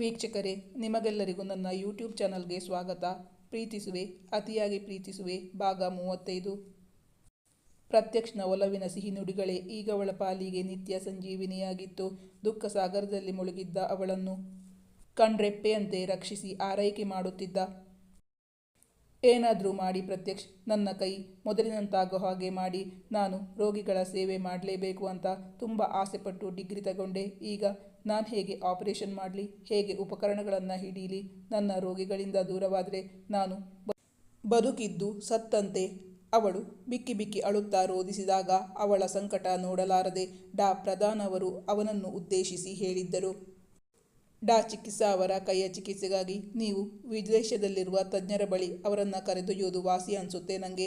ವೀಕ್ಷಕರೇ, ನಿಮಗೆಲ್ಲರಿಗೂ ನನ್ನ ಯೂಟ್ಯೂಬ್ ಚಾನಲ್ಗೆ ಸ್ವಾಗತ. ಪ್ರೀತಿಸುವೆ, ಅತಿಯಾಗಿ ಪ್ರೀತಿಸುವೆ, ಭಾಗ ಮೂವತ್ತೈದು. ಪ್ರತ್ಯಕ್ಷನ ಒಲವಿನ ಸಿಹಿ ನುಡಿಗಳೇ, ಈಗ ಅವಳ ಪಾಲಿಗೆ ನಿತ್ಯ ಸಂಜೀವಿನಿಯಾಗಿತ್ತು. ದುಃಖ ಸಾಗರದಲ್ಲಿ ಮುಳುಗಿದ್ದ ಅವಳನ್ನು ಕಣ್ರೆಪ್ಪೆಯಂತೆ ರಕ್ಷಿಸಿ ಆರೈಕೆ ಮಾಡುತ್ತಿದ್ದ. ಏನಾದರೂ ಮಾಡಿ ಪ್ರತ್ಯಕ್ಷ, ನನ್ನ ಕೈ ಮೊದಲಿನಂತಾಗೋ ಹಾಗೆ ಮಾಡಿ, ನಾನು ರೋಗಿಗಳ ಸೇವೆ ಮಾಡಲೇಬೇಕು ಅಂತ ತುಂಬ ಆಸೆಪಟ್ಟು ಡಿಗ್ರಿ ತಗೊಂಡೆ. ಈಗ ನಾನು ಹೇಗೆ ಆಪರೇಷನ್ ಮಾಡಲಿ? ಹೇಗೆ ಉಪಕರಣಗಳನ್ನು ಹಿಡೀಲಿ? ನನ್ನ ರೋಗಿಗಳಿಂದ ದೂರವಾದರೆ ನಾನು ಬದುಕಿದ್ದು ಸತ್ತಂತೆ. ಅವಳು ಬಿಕ್ಕಿ ಬಿಕ್ಕಿ ಅಳುತ್ತಾ ರೋಧಿಸಿದಾಗ ಅವಳ ಸಂಕಟ ನೋಡಲಾರದೆ ಡಾ ಪ್ರಧಾನ್ ಅವರು ಅವನನ್ನು ಉದ್ದೇಶಿಸಿ ಹೇಳಿದ್ದರು. ಡಾ ಚಿಕಿತ್ಸಾ ಅವರ ಕೈಯ ಚಿಕಿತ್ಸೆಗಾಗಿ ನೀವು ವಿದೇಶದಲ್ಲಿರುವ ತಜ್ಞರ ಬಳಿ ಅವರನ್ನು ಕರೆದೊಯ್ಯೋದು ವಾಸಿ ಅನಿಸುತ್ತೆ ನನಗೆ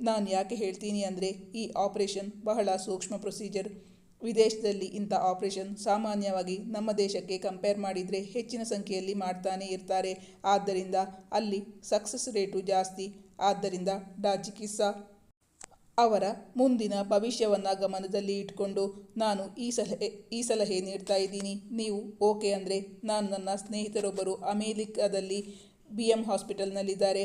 ನಾನು ಯಾಕೆ ಹೇಳ್ತೀನಿ ಅಂದರೆ ಈ ಆಪರೇಷನ್ ಬಹಳ ಸೂಕ್ಷ್ಮ ಪ್ರೊಸೀಜರ್ ವಿದೇಶದಲ್ಲಿ ಇಂಥ ಆಪರೇಷನ್ ಸಾಮಾನ್ಯವಾಗಿ ನಮ್ಮ ದೇಶಕ್ಕೆ ಕಂಪೇರ್ ಮಾಡಿದರೆ ಹೆಚ್ಚಿನ ಸಂಖ್ಯೆಯಲ್ಲಿ ಮಾಡ್ತಾನೆ ಇರ್ತಾರೆ. ಆದ್ದರಿಂದ ಅಲ್ಲಿ ಸಕ್ಸಸ್ ರೇಟು ಜಾಸ್ತಿ. ಆದ್ದರಿಂದ ಡಾ ಚಿಕಿತ್ಸಾ ಅವರ ಮುಂದಿನ ಭವಿಷ್ಯವನ್ನು ಗಮನದಲ್ಲಿ ಇಟ್ಕೊಂಡು ನಾನು ಈ ಸಲಹೆ ಈ ಸಲಹೆ ನೀಡ್ತಾ ಇದ್ದೀನಿ. ನೀವು ಓಕೆ ಅಂದರೆ ನಾನು ನನ್ನ ಸ್ನೇಹಿತರೊಬ್ಬರು ಅಮೇರಿಕಾದಲ್ಲಿ ಬಿ ಎಂ ಹಾಸ್ಪಿಟಲ್ನಲ್ಲಿದ್ದಾರೆ.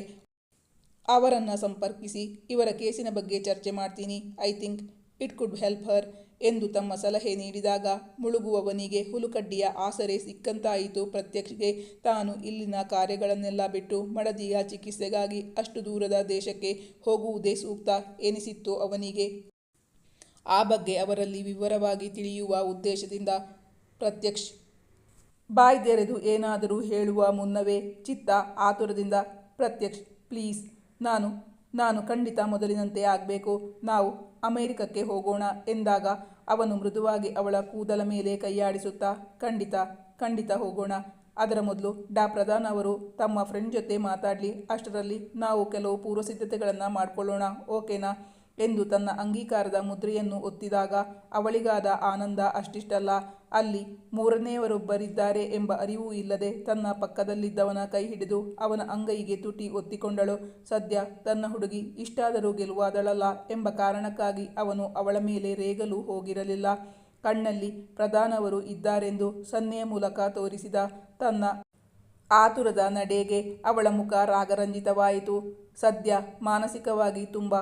ಅವರನ್ನು ಸಂಪರ್ಕಿಸಿ ಇವರ ಕೇಸಿನ ಬಗ್ಗೆ ಚರ್ಚೆ ಮಾಡ್ತೀನಿ. I think it could help her. ಎಂದು ತಮ್ಮ ಸಲಹೆ ನೀಡಿದಾಗ ಮುಳುಗುವವನಿಗೆ ಹುಲುಕಡ್ಡಿಯ ಆಸರೆ ಸಿಕ್ಕಂತಾಯಿತು. ಪ್ರತ್ಯಕ್ಷಗೆ ತಾನು ಇಲ್ಲಿನ ಕಾರ್ಯಗಳನ್ನೆಲ್ಲ ಬಿಟ್ಟು ಮಡದಿಯ ಚಿಕಿತ್ಸೆಗಾಗಿ ಅಷ್ಟು ದೂರದ ದೇಶಕ್ಕೆ ಹೋಗುವುದೇ ಸೂಕ್ತ ಎನಿಸಿತ್ತು ಅವನಿಗೆ. ಆ ಬಗ್ಗೆ ಅವರಲ್ಲಿ ವಿವರವಾಗಿ ತಿಳಿಯುವ ಉದ್ದೇಶದಿಂದ ಪ್ರತ್ಯಕ್ಷ್ ಬಾಯ್ದೆರೆದು ಏನಾದರೂ ಹೇಳುವ ಮುನ್ನವೇ ಚಿತ್ತ ಆತುರದಿಂದ ಪ್ರತ್ಯಕ್ಷ್, ಪ್ಲೀಸ್, ನಾನು ನಾನು ಖಂಡಿತ ಮೊದಲಿನಂತೆ ಆಗಬೇಕು. ನಾವು ಅಮೇರಿಕಕ್ಕೆ ಹೋಗೋಣ ಎಂದಾಗ ಅವನು ಮೃದುವಾಗಿ ಅವಳ ಕೂದಲ ಮೇಲೆ ಕೈಯಾಡಿಸುತ್ತಾ, ಖಂಡಿತ ಖಂಡಿತ ಹೋಗೋಣ. ಅದರ ಮೊದಲು ಡಾ ಪ್ರಧಾನ್ ಅವರು ತಮ್ಮ ಫ್ರೆಂಡ್ ಜೊತೆ ಮಾತಾಡಲಿ. ಅಷ್ಟರಲ್ಲಿ ನಾವು ಕೆಲವು ಪೂರ್ವಸಿದ್ಧತೆಗಳನ್ನು ಮಾಡಿಕೊಳ್ಳೋಣ. ಓಕೆನಾ? ಎಂದು ತನ್ನ ಅಂಗೀಕಾರದ ಮುದ್ರೆಯನ್ನು ಒತ್ತಿದಾಗ ಅವಳಿಗಾದ ಆನಂದ ಅಷ್ಟಿಷ್ಟಲ್ಲ. ಅಲ್ಲಿ ಮೂರನೆಯವರೊಬ್ಬರಿದ್ದಾರೆ ಎಂಬ ಅರಿವು ಇಲ್ಲದೆ ತನ್ನ ಪಕ್ಕದಲ್ಲಿದ್ದವನ ಕೈ ಹಿಡಿದು ಅವನ ಅಂಗೈಗೆ ತುಟಿ ಒತ್ತಿಕೊಂಡಳು. ಸದ್ಯ ತನ್ನ ಹುಡುಗಿ ಇಷ್ಟಾದರೂ ಗೆಲುವಾದಳಲ್ಲ ಎಂಬ ಕಾರಣಕ್ಕಾಗಿ ಅವನು ಅವಳ ಮೇಲೆ ರೇಗಲು ಹೋಗಿರಲಿಲ್ಲ. ಕಣ್ಣಲ್ಲಿ ಪ್ರಧಾನವರು ಇದ್ದಾರೆಂದು ಸನ್ನೆಯ ಮೂಲಕ ತೋರಿಸಿದ ತನ್ನ ಆತುರದ ನಡೆಗೆ ಅವಳ ಮುಖ ರಾಗರಂಜಿತವಾಯಿತು. ಸದ್ಯ ಮಾನಸಿಕವಾಗಿ ತುಂಬ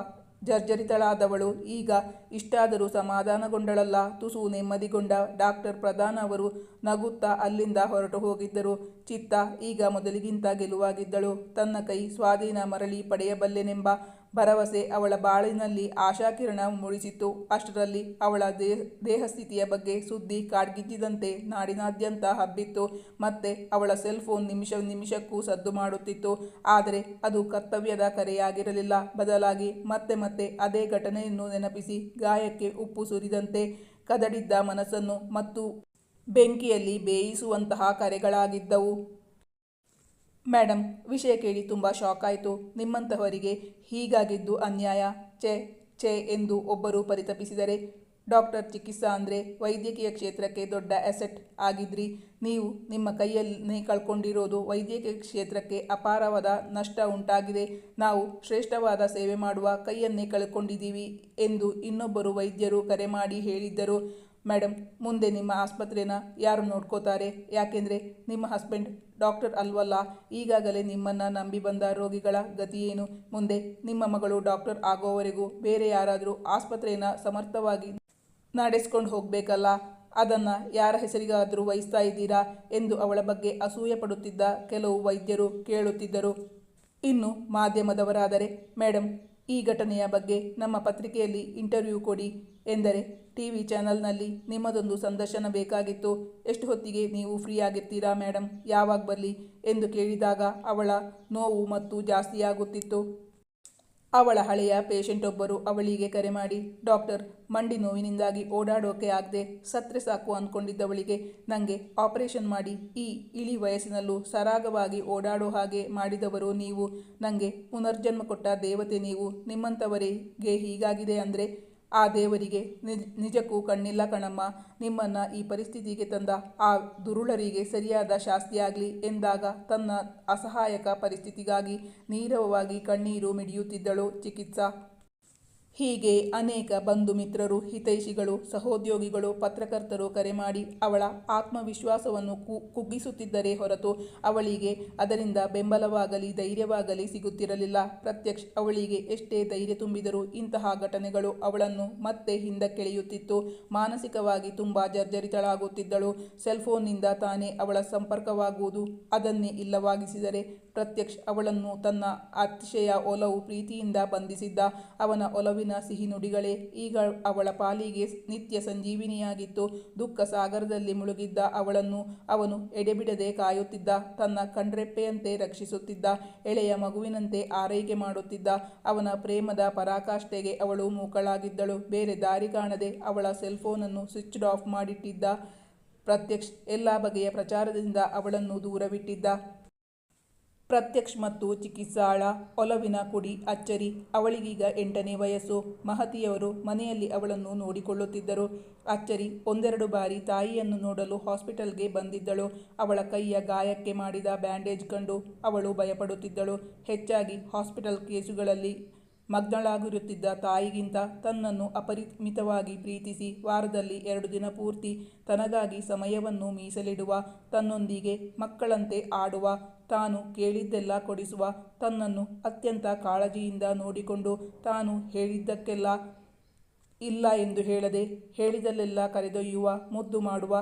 ಜರ್ಜರಿತಳಾದವಳು. ಈಗ ಇಷ್ಟಾದರೂ ಸಮಾಧಾನಗೊಂಡಳಲ್ಲ. ತುಸು ನೆಮ್ಮದಿಗೊಂಡ ಡಾಕ್ಟರ್ ಪ್ರಧಾನ ಅವರು ನಗುತ್ತಾ ಅಲ್ಲಿಂದ ಹೊರಟು ಹೋಗಿದ್ದರು. ಚಿತ್ತ ಈಗ ಮೊದಲಿಗಿಂತ ಗೆಲುವಾಗಿದ್ದಳು. ತನ್ನ ಕೈ ಸ್ವಾಧೀನ ಮರಳಿ ಪಡೆಯಬಲ್ಲೆನೆಂಬ ಭರವಸೆ ಅವಳ ಬಾಳಿನಲ್ಲಿ ಆಶಾಕಿರಣ ಮೂಡಿಸಿತ್ತು. ಅಷ್ಟರಲ್ಲಿ ಅವಳ ದೇಹ ದೇಹಸ್ಥಿತಿಯ ಬಗ್ಗೆ ಸುದ್ದಿ ಕಾಡ್ಗಿಚ್ಚಿದಂತೆ ನಾಡಿನಾದ್ಯಂತ ಹಬ್ಬಿತ್ತು. ಮತ್ತೆ ಅವಳ ಸೆಲ್ ಫೋನ್ ನಿಮಿಷ, ನಿಮಿಷಕ್ಕೂ ಸದ್ದು ಮಾಡುತ್ತಿತ್ತು. ಆದರೆ ಅದು ಕರ್ತವ್ಯದ ಕರೆಯಾಗಿರಲಿಲ್ಲ. ಬದಲಾಗಿ ಮತ್ತೆ ಮತ್ತೆ ಅದೇ ಘಟನೆಯನ್ನು ನೆನಪಿಸಿ, ಗಾಯಕ್ಕೆ ಉಪ್ಪು ಸುರಿದಂತೆ ಕದಡಿದ್ದ ಮನಸ್ಸನ್ನು ಮತ್ತು ಬೆಂಕಿಯಲ್ಲಿ ಬೇಯಿಸುವಂತಹ ಕರೆಗಳಾಗಿದ್ದವು. ಮೇಡಮ್ ವಿಷಯ ಕೇಳಿ ತುಂಬ ಶಾಕ್ ಆಯಿತು. ನಿಮ್ಮಂತಹವರಿಗೆ ಹೀಗಾಗಿದ್ದು ಅನ್ಯಾಯ? ಚೆ ಚೆ ಎಂದು ಒಬ್ಬರು ಪರಿತಪಿಸಿದರೆ, ಡಾಕ್ಟರ್ ಚಿಕಿತ್ಸಾ ಅಂದರೆ ವೈದ್ಯಕೀಯ ಕ್ಷೇತ್ರಕ್ಕೆ ದೊಡ್ಡ ಅಸೆಟ್ ಆಗಿದ್ರಿ. ನೀವು ನಿಮ್ಮ ಕೈಯಲ್ಲೇ ಕಳ್ಕೊಂಡಿರೋದು ವೈದ್ಯಕೀಯ ಕ್ಷೇತ್ರಕ್ಕೆ ಅಪಾರವಾದ ನಷ್ಟ ಉಂಟಾಗಿದೆ. ನಾವು ಶ್ರೇಷ್ಠವಾದ ಸೇವೆ ಮಾಡುವ ಕೈಯನ್ನೇ ಕಳ್ಕೊಂಡಿದ್ದೀವಿ ಎಂದು ಇನ್ನೊಬ್ಬರು ವೈದ್ಯರು ಕರೆ ಮಾಡಿ ಹೇಳಿದ್ದರು. ಮೇಡಮ್ ಮುಂದೆ ನಿಮ್ಮ ಆಸ್ಪತ್ರೆನ ಯಾರು ನೋಡ್ಕೋತಾರೆ? ಯಾಕೆಂದರೆ ನಿಮ್ಮ ಹಸ್ಬೆಂಡ್ ಡಾಕ್ಟರ್ ಅಲ್ವಲ್ಲ. ಈಗಾಗಲೇ ನಿಮ್ಮನ್ನು ನಂಬಿ ಬಂದ ರೋಗಿಗಳ ಗತಿಯೇನು ಮುಂದೆ ನಿಮ್ಮ ಮಗಳು ಡಾಕ್ಟರ್ ಆಗೋವರೆಗೂ ಬೇರೆ ಯಾರಾದರೂ ಆಸ್ಪತ್ರೆಯನ್ನು ಸಮರ್ಥವಾಗಿ ನಡೆಸ್ಕೊಂಡು ಹೋಗಬೇಕಲ್ಲ? ಅದನ್ನು ಯಾರ ಹೆಸರಿಗಾದರೂ ವಹಿಸ್ತಾ ಇದ್ದೀರಾ? ಎಂದು ಅವಳ ಬಗ್ಗೆ ಅಸೂಯೆ ಪಡುತ್ತಿದ್ದ ಕೆಲವು ವೈದ್ಯರು ಕೇಳುತ್ತಿದ್ದರು. ಇನ್ನು ಮಾಧ್ಯಮದವರಾದರೆ ಮೇಡಮ್ ಈ ಘಟನೆಯ ಬಗ್ಗೆ ನಮ್ಮ ಪತ್ರಿಕೆಯಲ್ಲಿ ಇಂಟರ್ವ್ಯೂ ಕೊಡಿ ಎಂದರೆ ಟಿ ವಿ ಚಾನಲ್ನಲ್ಲಿ ನಿಮ್ಮದೊಂದು ಸಂದರ್ಶನ ಬೇಕಾಗಿತ್ತು. ಎಷ್ಟು ಹೊತ್ತಿಗೆ ನೀವು ಫ್ರೀ ಆಗಿರ್ತೀರಾ ಮೇಡಮ್ ಯಾವಾಗ ಬರಲಿ? ಎಂದು ಕೇಳಿದಾಗ ಅವಳ ನೋವು ಮತ್ತು ಜಾಸ್ತಿಯಾಗುತ್ತಿತ್ತು. ಅವಳ ಹಳೆಯ ಪೇಷಂಟ್ ಒಬ್ಬರು ಅವಳಿಗೆ ಕರೆ ಮಾಡಿ, ಡಾಕ್ಟರ್, ಮಂಡಿ ನೋವಿನಿಂದಾಗಿ ಓಡಾಡೋಕೆ ಆಗದೆ ಸತ್ರೆ ಸಾಕು ಅಂದ್ಕೊಂಡಿದ್ದವಳಿಗೆ ನನಗೆ ಆಪರೇಷನ್ ಮಾಡಿ, ಈ ಇಳಿ ವಯಸ್ಸಿನಲ್ಲೂ ಸರಾಗವಾಗಿ ಓಡಾಡೋ ಹಾಗೆ ಮಾಡಿದವರು ನೀವು. ನನಗೆ ಪುನರ್ಜನ್ಮ ಕೊಟ್ಟ ದೇವತೆ ನೀವು. ನಿಮ್ಮಂಥವರಿಗೆ ಹೀಗಾಗಿದೆ ಅಂದರೆ ಆ ದೇವರಿಗೆ ನಿಜ, ನಿಜಕ್ಕೂ ಕಣ್ಣಿಲ್ಲ ಕಣಮ್ಮ, ನಿಮ್ಮನ್ನು ಈ ಪರಿಸ್ಥಿತಿಗೆ ತಂದ ಆ ದುರುಳರಿಗೆ ಸರಿಯಾದ ಶಾಸ್ತಿಯಾಗಲಿ ಎಂದಾಗ ತನ್ನ ಅಸಹಾಯಕ ಪರಿಸ್ಥಿತಿಗಾಗಿ ನೀರವವಾಗಿ ಕಣ್ಣೀರು ಮಿಡಿಯುತ್ತಿದ್ದಳು ಚಿಕಿತ್ಸಾ. ಹೀಗೆ ಅನೇಕ ಬಂಧು ಮಿತ್ರರು, ಹಿತೈಷಿಗಳು, ಸಹೋದ್ಯೋಗಿಗಳು, ಪತ್ರಕರ್ತರು ಕರೆ ಮಾಡಿ ಅವಳ ಆತ್ಮವಿಶ್ವಾಸವನ್ನು ಕುಗ್ಗಿಸುತ್ತಿದ್ದರೇ ಹೊರತು ಅವಳಿಗೆ ಅದರಿಂದ ಬೆಂಬಲವಾಗಲಿ, ಧೈರ್ಯವಾಗಲಿ ಸಿಗುತ್ತಿರಲಿಲ್ಲ. ಪ್ರತ್ಯಕ್ಷ, ಅವಳಿಗೆ ಎಷ್ಟೇ ಧೈರ್ಯ ತುಂಬಿದರೂ ಇಂತಹ ಘಟನೆಗಳು ಅವಳನ್ನು ಮತ್ತೆ ಹಿಂದಕ್ಕೆಳೆಯುತ್ತಿತ್ತು. ಮಾನಸಿಕವಾಗಿ ತುಂಬ ಜರ್ಜರಿತಳಾಗುತ್ತಿದ್ದಳು. ಸೆಲ್ಫೋನ್ನಿಂದ ತಾನೇ ಅವಳ ಸಂಪರ್ಕವಾಗುವುದು ಅದನ್ನೇ ಇಲ್ಲವಾಗಿಸಿದರೆ ಪ್ರತ್ಯಕ್ಷ್ ಅವಳನ್ನು ತನ್ನ ಅತಿಶಯ ಒಲವು ಪ್ರೀತಿಯಿಂದ ಬಂಧಿಸಿದ್ದ ಅವನ ಒಲವಿನ ಸಿಹಿ ನುಡಿಗಳೇ. ಈಗ ಅವಳ ಪಾಲಿಗೆ ನಿತ್ಯ ಸಂಜೀವಿನಿಯಾಗಿತ್ತು. ದುಃಖ ಸಾಗರದಲ್ಲಿ ಮುಳುಗಿದ್ದ ಅವಳನ್ನು ಅವನು ಎಡೆಬಿಡದೆ ಕಾಯುತ್ತಿದ್ದ. ತನ್ನ ಕಣ್ರೆಪ್ಪೆಯಂತೆ ರಕ್ಷಿಸುತ್ತಿದ್ದ. ಎಳೆಯ ಮಗುವಿನಂತೆ ಆರೈಕೆ ಮಾಡುತ್ತಿದ್ದ. ಅವನ ಪ್ರೇಮದ ಪರಾಕಾಷ್ಠೆಗೆ ಅವಳು ಮೂಕಳಾಗಿದ್ದಳು. ಬೇರೆ ದಾರಿ ಕಾಣದೆ ಅವಳ ಸೆಲ್ಫೋನನ್ನು ಸ್ವಿಚ್ಡ್ ಆಫ್ ಮಾಡಿಟ್ಟಿದ್ದ. ಪ್ರತ್ಯಕ್ಷ್ ಎಲ್ಲ ಬಗೆಯ ಪ್ರಚಾರದಿಂದ ಅವಳನ್ನು ದೂರವಿಟ್ಟಿದ್ದ. ಪ್ರತ್ಯಕ್ಷ್ ಮತ್ತು ಚಿಕಿತ್ಸಾಳ, ಒಲವಿನ ಕುಡಿ, ಅಚ್ಚರಿ, ಅವಳಿಗೀಗ ಎಂಟನೇ ವಯಸ್ಸು. ಮಹತಿಯವರು ಮನೆಯಲ್ಲಿ ಅವಳನ್ನು ನೋಡಿಕೊಳ್ಳುತ್ತಿದ್ದರು. ಅಚ್ಚರಿ ಒಂದೆರಡು ಬಾರಿ ತಾಯಿಯನ್ನು ನೋಡಲು ಹಾಸ್ಪಿಟಲ್ಗೆ ಬಂದಿದ್ದಳು. ಅವಳ ಕೈಯ ಗಾಯಕ್ಕೆ ಮಾಡಿದ ಬ್ಯಾಂಡೇಜ್ ಕಂಡು ಅವಳು ಭಯಪಡುತ್ತಿದ್ದಳು. ಹೆಚ್ಚಾಗಿ ಹಾಸ್ಪಿಟಲ್ ಕೇಸುಗಳಲ್ಲಿ ಮಗ್ನಳಾಗಿರುತ್ತಿದ್ದ ತಾಯಿಗಿಂತ ತನ್ನನ್ನು ಅಪರಿಮಿತವಾಗಿ ಪ್ರೀತಿಸಿ ವಾರದಲ್ಲಿ ಎರಡು ದಿನ ಪೂರ್ತಿ ತನಗಾಗಿ ಸಮಯವನ್ನು ಮೀಸಲಿಡುವ, ತನ್ನೊಂದಿಗೆ ಮಕ್ಕಳಂತೆ ಆಡುವ, ತಾನು ಕೇಳಿದ್ದೆಲ್ಲ ಕೊಡಿಸುವ, ತನ್ನನ್ನು ಅತ್ಯಂತ ಕಾಳಜಿಯಿಂದ ನೋಡಿಕೊಂಡು ತಾನು ಹೇಳಿದ್ದಕ್ಕೆಲ್ಲ ಇಲ್ಲ ಎಂದು ಹೇಳದೆ ಹೇಳಿದಲ್ಲೆಲ್ಲ ಕರೆದೊಯ್ಯುವ, ಮುದ್ದು ಮಾಡುವ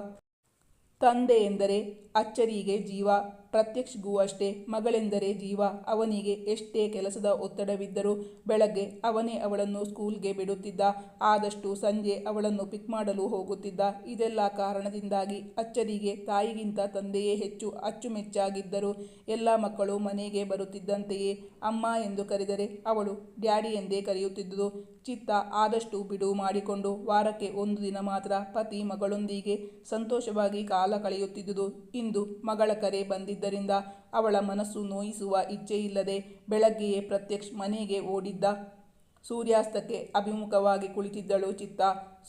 ತಂದೆ ಎಂದರೆ ಅಚ್ಚರಿಗೆ ಜೀವ. ಪ್ರತ್ಯಕ್ಷಗೂ ಅಷ್ಟೇ. ಮಗಳೆಂದರೆ ಜೀವ. ಅವನಿಗೆ ಎಷ್ಟೇ ಕೆಲಸದ ಒತ್ತಡವಿದ್ದರೂ ಬೆಳಗ್ಗೆ ಅವನೇ ಅವಳನ್ನು ಸ್ಕೂಲ್ಗೆ ಬಿಡುತ್ತಿದ್ದ. ಆದಷ್ಟು ಸಂಜೆ ಅವಳನ್ನು ಪಿಕ್ ಮಾಡಲು ಹೋಗುತ್ತಿದ್ದ. ಇದೆಲ್ಲ ಕಾರಣದಿಂದಾಗಿ ಅಚ್ಚರಿಗೆ ತಾಯಿಗಿಂತ ತಂದೆಯೇ ಹೆಚ್ಚು ಅಚ್ಚುಮೆಚ್ಚಾಗಿದ್ದರು. ಎಲ್ಲ ಮಕ್ಕಳು ಮನೆಗೆ ಬರುತ್ತಿದ್ದಂತೆಯೇ. ಅಮ್ಮ ಎಂದು ಕರೆದರೆ ಅವಳು ಡ್ಯಾಡಿ ಎಂದೇ ಕರೆಯುತ್ತಿದ್ದುದು. ಚಿತ್ತ ಆದಷ್ಟು ಬಿಡು ಮಾಡಿಕೊಂಡು ವಾರಕ್ಕೆ ಒಂದು ದಿನ ಮಾತ್ರ ಪತಿ ಮಗಳೊಂದಿಗೆ ಸಂತೋಷವಾಗಿ ಕಾಲ ಕಳೆಯುತ್ತಿದ್ದುದು. ಇಂದು ಮಗಳ ಕರೆ ಬಂದಿದ್ದರಿಂದ ಅವಳ ಮನಸ್ಸು ನೋಯಿಸುವ ಇಚ್ಛೆಯಿಲ್ಲದೆ ಬೆಳಗ್ಗೆಯೇ ಪ್ರತ್ಯಕ್ಷ ಮನೆಗೆ ಓಡಿದ್ದ. ಸೂರ್ಯಾಸ್ತಕ್ಕೆ ಅಭಿಮುಖವಾಗಿ ಕುಳಿತಿದ್ದಳು ಚಿತ್ತ.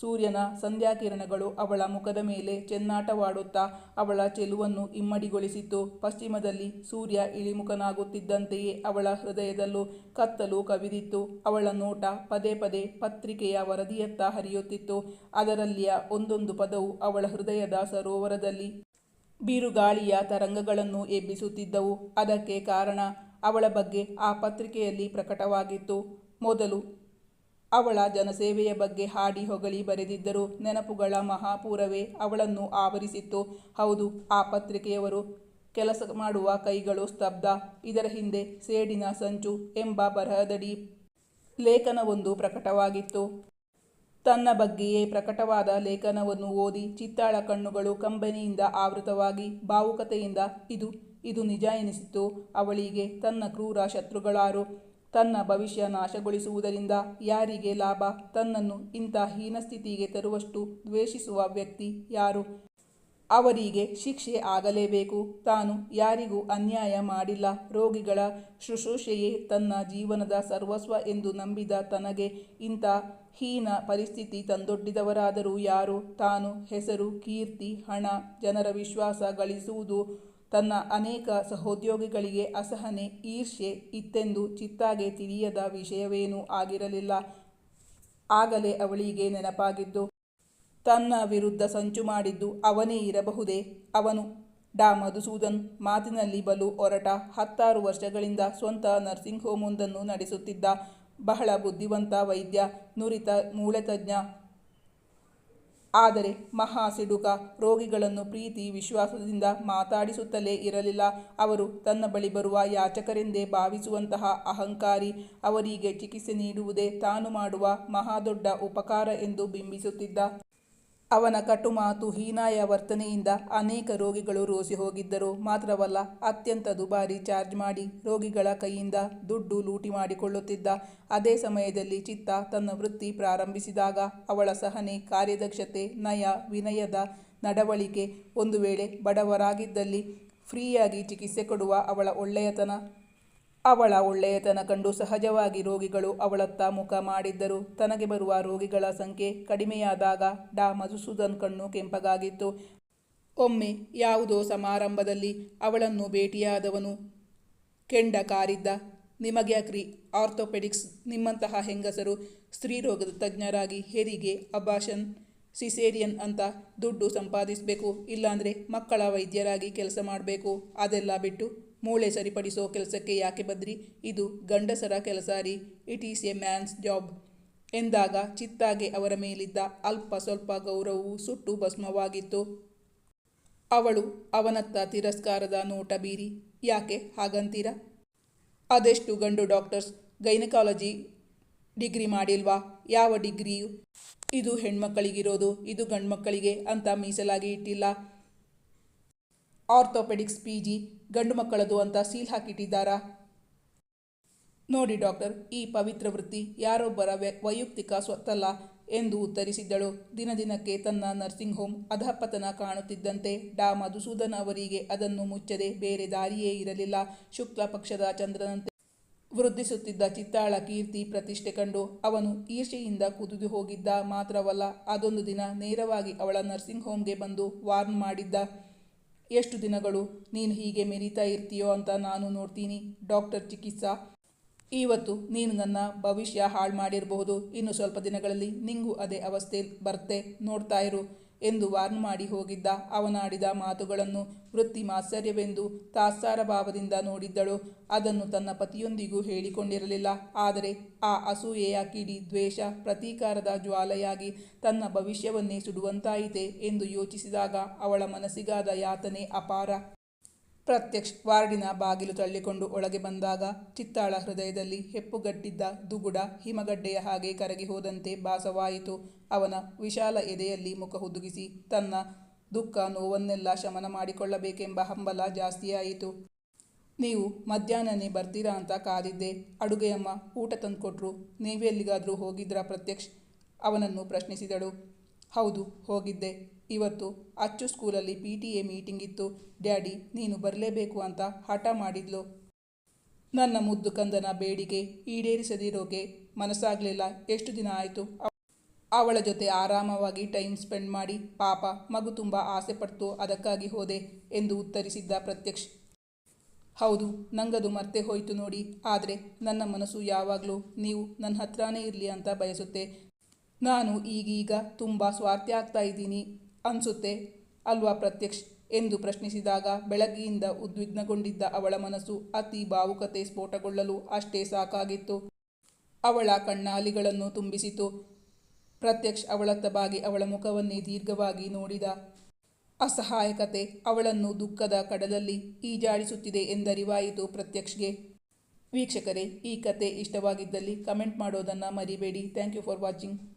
ಸೂರ್ಯನ ಸಂಧ್ಯಾಕಿರಣಗಳು ಅವಳ ಮುಖದ ಮೇಲೆ ಚೆನ್ನಾಟವಾಡುತ್ತಾ ಅವಳ ಚೆಲುವನ್ನು ಇಮ್ಮಡಿಗೊಳಿಸಿತ್ತು. ಪಶ್ಚಿಮದಲ್ಲಿ ಸೂರ್ಯ ಇಳಿಮುಖನಾಗುತ್ತಿದ್ದಂತೆಯೇ ಅವಳ ಹೃದಯದಲ್ಲೂ ಕತ್ತಲು ಕವಿದಿತ್ತು. ಅವಳ ನೋಟ ಪದೇ ಪದೇ ಪತ್ರಿಕೆಯ ವರದಿಯತ್ತ ಹರಿಯುತ್ತಿತ್ತು. ಅದರಲ್ಲಿಯ ಒಂದೊಂದು ಪದವು ಅವಳ ಹೃದಯದ ಸರೋವರದಲ್ಲಿ ಬಿರುಗಾಳಿಯ ತರಂಗಗಳನ್ನು ಎಬ್ಬಿಸುತ್ತಿದ್ದವು. ಅದಕ್ಕೆ ಕಾರಣ ಅವಳ ಬಗ್ಗೆ ಆ ಪತ್ರಿಕೆಯಲ್ಲಿ ಪ್ರಕಟವಾಗಿತ್ತು. ಮೊದಲು ಅವಳ ಜನಸೇವೆಯ ಬಗ್ಗೆ ಹಾಡಿ ಹೊಗಳಿ ಬರೆದಿದ್ದರು ನೆನಪುಗಳ ಮಹಾಪೂರವೇ ಅವಳನ್ನು ಆವರಿಸಿತ್ತು. ಹೌದು, ಆ ಪತ್ರಿಕೆಯವರು ಕೆಲಸ ಮಾಡುವ ಕೈಗಳು ಸ್ತಬ್ಧ. ಇದರ ಹಿಂದೆ ಸೇಡಿನ ಸಂಚು ಎಂಬ ಬರಹದಡಿ ಲೇಖನವೊಂದು ಪ್ರಕಟವಾಗಿತ್ತು. ತನ್ನ ಬಗ್ಗೆಯೇ ಪ್ರಕಟವಾದ ಲೇಖನವನ್ನು ಓದಿ ಚಿತ್ತಾಳ ಕಣ್ಣುಗಳು ಕಂಬನಿಯಿಂದ ಆವೃತವಾಗಿ ಭಾವುಕತೆಯಿಂದ ಇದು ಇದು ನಿಜ ಎನಿಸಿತು. ಅವಳಿಗೆ ತನ್ನ ಕ್ರೂರ ಶತ್ರುಗಳಾರು, ತನ್ನ ಭವಿಷ್ಯ ನಾಶಗೊಳಿಸುವುದರಿಂದ ಯಾರಿಗೆ ಲಾಭ? ತನ್ನನ್ನು ಇಂಥ ಹೀನಸ್ಥಿತಿಗೆ ತರುವಷ್ಟು ದ್ವೇಷಿಸುವ ವ್ಯಕ್ತಿ ಯಾರು? ಅವರಿಗೆ ಶಿಕ್ಷೆ ಆಗಲೇಬೇಕು. ತಾನು ಯಾರಿಗೂ ಅನ್ಯಾಯ ಮಾಡಿಲ್ಲ. ರೋಗಿಗಳ ಶುಶ್ರೂಷೆಯೇ ತನ್ನ ಜೀವನದ ಸರ್ವಸ್ವ ಎಂದು ನಂಬಿದ ತನಗೆ ಇಂಥ ಹೀನ ಪರಿಸ್ಥಿತಿ ತಂದೊಡ್ಡಿದವರಾದರೂ ಯಾರು? ತಾನು ಹೆಸರು, ಕೀರ್ತಿ, ಹಣ, ಜನರ ವಿಶ್ವಾಸ ಗಳಿಸುವುದು ತನ್ನ ಅನೇಕ ಸಹೋದ್ಯೋಗಿಗಳಿಗೆ ಅಸಹನೆ, ಈರ್ಷ್ಯೆ ಇತ್ತೆಂದು ಚಿತ್ತಾಗೆ ತಿಳಿಯದ ವಿಷಯವೇನೂ ಆಗಿರಲಿಲ್ಲ. ಆಗಲೇ ಅವಳಿಗೆ ನೆನಪಾಗಿದ್ದು, ತನ್ನ ವಿರುದ್ಧ ಸಂಚು ಮಾಡಿದ್ದು ಅವನೇ ಇರಬಹುದೇ? ಅವನು ಡಾ. ಮಧುಸೂದನ್ ಮಾತಿನಲ್ಲಿ ಬಲು ಒರಟ ಹತ್ತಾರು ವರ್ಷಗಳಿಂದ ಸ್ವಂತ ನರ್ಸಿಂಗ್ ಹೋಮೊಂದನ್ನು ನಡೆಸುತ್ತಿದ್ದ. ಬಹಳ ಬುದ್ಧಿವಂತ ವೈದ್ಯ, ನುರಿತ ಮೂಳೆ ತಜ್ಞ ಆದರೆ ಮಹಾ ಸಿಡುಕ ರೋಗಿಗಳನ್ನು ಪ್ರೀತಿ, ವಿಶ್ವಾಸದಿಂದ ಮಾತಾಡಿಸುತ್ತಲೇ ಇರಲಿಲ್ಲ. ಅವರು ತನ್ನ ಬಳಿ ಬರುವ ಯಾಚಕರೆಂದೇ ಭಾವಿಸುವಂತಹ ಅಹಂಕಾರಿ, ಅವರಿಗೆ ಚಿಕಿತ್ಸೆ ನೀಡುವುದೇ ತಾನು ಮಾಡುವ ಮಹಾದೊಡ್ಡ ಉಪಕಾರ ಎಂದು ಬಿಂಬಿಸುತ್ತಿದ್ದ. ಅವನ ಕಟು ಮಾತು ಹೀನಾಯ ವರ್ತನೆಯಿಂದ ಅನೇಕ ರೋಗಿಗಳು ರೋಸಿ ಹೋಗಿದ್ದರು. ಮಾತ್ರವಲ್ಲ, ಅತ್ಯಂತ ದುಬಾರಿ ಚಾರ್ಜ್ ಮಾಡಿ ರೋಗಿಗಳ ಕೈಯಿಂದ ದುಡ್ಡು ಲೂಟಿ ಮಾಡಿಕೊಳ್ಳುತ್ತಿದ್ದ ಅದೇ ಸಮಯದಲ್ಲಿ ಚಿತ್ತ ತನ್ನ ವೃತ್ತಿ ಪ್ರಾರಂಭಿಸಿದಾಗ ಅವಳ ಸಹನೆ, ಕಾರ್ಯದಕ್ಷತೆ, ನಯ, ವಿನಯದ ನಡವಳಿಕೆ ಒಂದು ವೇಳೆ ಬಡವರಾಗಿದ್ದಲ್ಲಿ ಫ್ರೀಯಾಗಿ ಚಿಕಿತ್ಸೆ ಕೊಡುವ ಅವಳ ಒಳ್ಳೆಯತನ ಅವಳ ಒಳ್ಳೆಯತನ ಕಂಡು ಸಹಜವಾಗಿ ರೋಗಿಗಳು ಅವಳತ್ತ ಮುಖ ಮಾಡಿದ್ದರು. ತನಗೆ ಬರುವ ರೋಗಿಗಳ ಸಂಖ್ಯೆ ಕಡಿಮೆಯಾದಾಗ ಡಾ ಮಧುಸೂದನ್ ಕಣ್ಣು ಕೆಂಪಗಾಗಿತ್ತು. ಒಮ್ಮೆ ಯಾವುದೋ ಸಮಾರಂಭದಲ್ಲಿ ಅವಳನ್ನು ಭೇಟಿಯಾದವನು ಕೆಂಡ ಕಾರಿದ್ದ. ನಿಮಗ್ಯಾಕ್ರಿ ಆರ್ಥೋಪೆಡಿಕ್ಸ್ ನಿಮ್ಮಂತಹ ಹೆಂಗಸರು ಸ್ತ್ರೀರೋಗದ ತಜ್ಞರಾಗಿ ಹೆರಿಗೆ, ಅಬಾಷನ್, ಸಿಸೇರಿಯನ್ ಅಂತ ದುಡ್ಡು ಸಂಪಾದಿಸಬೇಕು, ಇಲ್ಲಾಂದರೆ ಮಕ್ಕಳ ವೈದ್ಯರಾಗಿ ಕೆಲಸ ಮಾಡಬೇಕು, ಅದೆಲ್ಲ ಬಿಟ್ಟು ಮೂಳೆ ಸರಿಪಡಿಸೋ ಕೆಲಸಕ್ಕೆ ಯಾಕೆ ಬದ್ರಿ? ಇದು ಗಂಡಸರ ಕೆಲಸ ರೀ, it is a man's job ಎಂದಾಗ ಚಿತ್ತಾಗೆ ಅವರ ಮೇಲಿದ್ದ ಅಲ್ಪ ಸ್ವಲ್ಪ ಗೌರವವು ಸುಟ್ಟು ಭಸ್ಮವಾಗಿತ್ತು. ಅವಳು ಅವನತ್ತ ತಿರಸ್ಕಾರದ ನೋಟ ಬೀರಿ, ಯಾಕೆ ಹಾಗಂತೀರ? ಅದೆಷ್ಟು ಗಂಡು ಡಾಕ್ಟರ್ಸ್, ಗೈನಕಾಲಜಿ ಡಿಗ್ರಿ ಮಾಡಿಲ್ವಾ? ಯಾವ ಡಿಗ್ರಿಯು? ಇದು ಹೆಣ್ಮಕ್ಕಳಿಗಿರೋದು, ಇದು ಗಂಡ್ಮಕ್ಕಳಿಗೆ ಅಂತ ಮೀಸಲಾಗಿ ಇಟ್ಟಿಲ್ಲ. ಆರ್ಥೋಪೆಡಿಕ್ಸ್ ಪಿ ಜಿ ಗಂಡು ಮಕ್ಕಳದು ಅಂತ ಸೀಲ್ ಹಾಕಿಟ್ಟಿದ್ದಾರಾ? ನೋಡಿ ಡಾಕ್ಟರ್, ಈ ಪವಿತ್ರ ವೃತ್ತಿ ಯಾರೊಬ್ಬರ ವ್ಯ, ವೈಯಕ್ತಿಕ ಸ್ವತ್ತಲ್ಲ ಎಂದು ಉತ್ತರಿಸಿದ್ದಳು. ದಿನ ದಿನಕ್ಕೆ ತನ್ನ ನರ್ಸಿಂಗ್ ಹೋಮ್ ಅಧಪತನ ಕಾಣುತ್ತಿದ್ದಂತೆ ಡಾ. ಮಧುಸೂದನ್ ಅವರಿಗೆ ಅದನ್ನು ಮುಚ್ಚದೆ ಬೇರೆ ದಾರಿಯೇ ಇರಲಿಲ್ಲ. ಶುಕ್ಲ ಪಕ್ಷದ ಚಂದ್ರನಂತೆ ವೃದ್ಧಿಸುತ್ತಿದ್ದ ಚಿತ್ತಾಳ ಕೀರ್ತಿ ಪ್ರತಿಷ್ಠೆ ಕಂಡು ಅವನು ಈರ್ಷೆಯಿಂದ ಕುದಿದು ಹೋಗಿದ್ದ ಮಾತ್ರವಲ್ಲ, ಅದೊಂದು ದಿನ ನೇರವಾಗಿ ಅವಳ ನರ್ಸಿಂಗ್ ಹೋಮ್ಗೆ ಬಂದು ವಾರ್ನ್ ಮಾಡಿದ್ದ. ಎಷ್ಟು ದಿನಗಳು ನೀನು ಹೀಗೆ ಮೆರೀತಾ ಇರ್ತೀಯೋ ಅಂತ ನಾನು ನೋಡ್ತೀನಿ, ಡಾಕ್ಟರ್ ಚಿಕಿತ್ಸಾ. ಇವತ್ತು ನೀನು ನನ್ನ ಭವಿಷ್ಯ ಹಾಳು ಮಾಡಿರಬಹುದು. ಇನ್ನು ಸ್ವಲ್ಪ ದಿನಗಳಲ್ಲಿ ನಿಂಗೂ ಅದೇ ಅವಸ್ಥೆ ಬರ್ತೆ ನೋಡ್ತಾ ಇರು. ಎಂದು ವಾರ್ನ್ ಮಾಡಿ ಹೋಗಿದ್ದ. ಅವನಾಡಿದ ಮಾತುಗಳನ್ನು ವೃತ್ತಿ ಮಾತ್ಸರ್ಯವೆಂದು ತಾತ್ಸಾರ ಭಾವದಿಂದ ನೋಡಿದ್ದಳು. ಅದನ್ನು ತನ್ನ ಪತಿಯೊಂದಿಗೂ ಹೇಳಿಕೊಂಡಿರಲಿಲ್ಲ. ಆದರೆ ಆ ಅಸೂಯೆಯ ಕಿಡಿ ದ್ವೇಷ ಪ್ರತೀಕಾರದ ಜ್ವಾಲೆಯಾಗಿ ತನ್ನ ಭವಿಷ್ಯವನ್ನೇ ಸುಡುವಂತಾಯಿತೆ ಎಂದು ಯೋಚಿಸಿದಾಗ ಅವಳ ಮನಸ್ಸಿಗಾದ ಯಾತನೆ ಅಪಾರ. ಪ್ರತ್ಯಕ್ಷ್ ವಾರ್ಡಿನ ಬಾಗಿಲು ತಳ್ಳಿಕೊಂಡು ಒಳಗೆ ಬಂದಾಗ ಚಿತ್ತಾಳ ಹೃದಯದಲ್ಲಿ ಹೆಪ್ಪುಗಟ್ಟಿದ್ದ ದುಗುಡ ಹಿಮಗಡ್ಡೆಯ ಹಾಗೆ ಕರಗಿ ಹೋದಂತೆ ಭಾಸವಾಯಿತು. ಅವನ ವಿಶಾಲ ಎದೆಯಲ್ಲಿ ಮುಖ ಹುದುಗಿಸಿ ತನ್ನ ದುಃಖ ನೋವನ್ನೆಲ್ಲ ಶಮನ ಮಾಡಿಕೊಳ್ಳಬೇಕೆಂಬ ಹಂಬಲ ಜಾಸ್ತಿಯಾಯಿತು. ನೀವು ಮಧ್ಯಾಹ್ನನೇ ಬರ್ತೀರಾ ಅಂತ ಕಾದಿದ್ದೆ. ಅಡುಗೆಯಮ್ಮ ಊಟ ತಂದುಕೊಟ್ರು. ನೀವೆಲ್ಲಿಗಾದರೂ ಹೋಗಿದ್ರಾ ಪ್ರತ್ಯಕ್ಷ್? ಅವನನ್ನು ಪ್ರಶ್ನಿಸಿದಳು. ಹೌದು, ಹೋಗಿದ್ದೆ. ಇವತ್ತು ಅಚ್ಚು ಸ್ಕೂಲಲ್ಲಿ ಪಿ ಟಿ ಎ ಮೀಟಿಂಗ್ ಇತ್ತು. ಡ್ಯಾಡಿ, ನೀನು ಬರಲೇಬೇಕು ಅಂತ ಹಠ ಮಾಡಿದ್ಲು. ನನ್ನ ಮುದ್ದು ಕಂದನ ಬೇಡಿಕೆ ಈಡೇರಿಸದಿರೋಕೆ ಮನಸ್ಸಾಗಲಿಲ್ಲ. ಎಷ್ಟು ದಿನ ಆಯಿತು? ಅವಳ ಜೊತೆ ಆರಾಮವಾಗಿ ಟೈಮ್ ಸ್ಪೆಂಡ್ ಮಾಡಿ ಪಾಪ ಮಗು ತುಂಬ ಆಸೆ ಪಡ್ತು, ಅದಕ್ಕಾಗಿ ಹೋದೆ ಎಂದು ಉತ್ತರಿಸಿದ್ದ ಪ್ರತ್ಯಕ್ಷ. ಹೌದು, ನಂಗದು ಮತ್ತೆ ಹೋಯ್ತು ನೋಡಿ. ಆದರೆ ನನ್ನ ಮನಸ್ಸು ಯಾವಾಗಲೂ ನೀವು ನನ್ನ ಹತ್ರನೇ ಇರಲಿ ಅಂತ ಬಯಸುತ್ತೆ. ನಾನು ಈಗೀಗ ತುಂಬ ಸ್ವಾರ್ಥಿ ಆಗ್ತಾ ಇದ್ದೀನಿ. ಅನಿಸುತ್ತೆ. ಅಲ್ವಾ ಪ್ರತ್ಯಕ್ಷ್? ಎಂದು ಪ್ರಶ್ನಿಸಿದಾಗ ಬೆಳಗ್ಗೆಯಿಂದ ಉದ್ವಿಗ್ನಗೊಂಡಿದ್ದ ಅವಳ ಮನಸ್ಸು ಅತಿ ಭಾವುಕತೆ ಸ್ಫೋಟಗೊಳ್ಳಲು ಅಷ್ಟೇ ಸಾಕಾಗಿತ್ತು. ಅವಳ ಕಣ್ಣಾಲಿಗಳನ್ನು ತುಂಬಿಸಿತು. ಪ್ರತ್ಯಕ್ಷ್ ಅವಳತ್ತ ಬಾಗಿ ಅವಳ ಮುಖವನ್ನೇ ದೀರ್ಘವಾಗಿ ನೋಡಿದ. ಅಸಹಾಯಕತೆ ಅವಳನ್ನು ದುಃಖದ ಕಡಲಲ್ಲಿ ಈಜಾಡಿಸುತ್ತಿದೆ ಎಂದರಿವಾಯಿತು ಪ್ರತ್ಯಕ್ಷ್ಗೆ. ವೀಕ್ಷಕರೇ, ಈ ಕತೆ ಇಷ್ಟವಾಗಿದ್ದಲ್ಲಿ ಕಮೆಂಟ್ ಮಾಡೋದನ್ನು ಮರಿಬೇಡಿ. Thank you for watching.